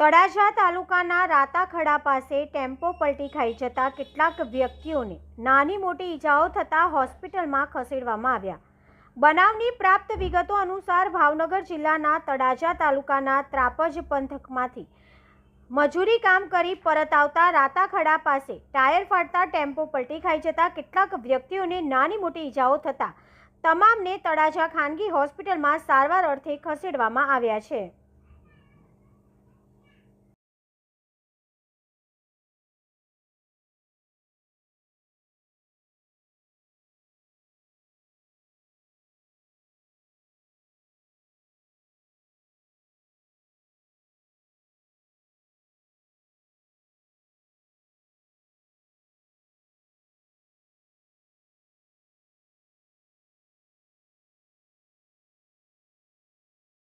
તળાજા તાલુકાના રાતાખડા પાસે ટેમ્પો પલટી ખાઈ જતા કેટલાક વ્યક્તિઓને નાની મોટી ઈજાઓ થતાં હોસ્પિટલમાં ખસેડવામાં આવ્યા. બનાવની પ્રાપ્ત વિગતો અનુસાર ભાવનગર જિલ્લાના તળાજા તાલુકાના ત્રાપજ પંથકમાંથી મજૂરી કામ કરી પરત આવતા રાતાખડા પાસે ટાયર ફાટતા ટેમ્પો પલટી ખાઈ જતા કેટલાક વ્યક્તિઓને નાની મોટી ઈજાઓ થતાં તમામને તળાજા ખાનગી હોસ્પિટલમાં સારવાર અર્થે ખસેડવામાં આવ્યા છે.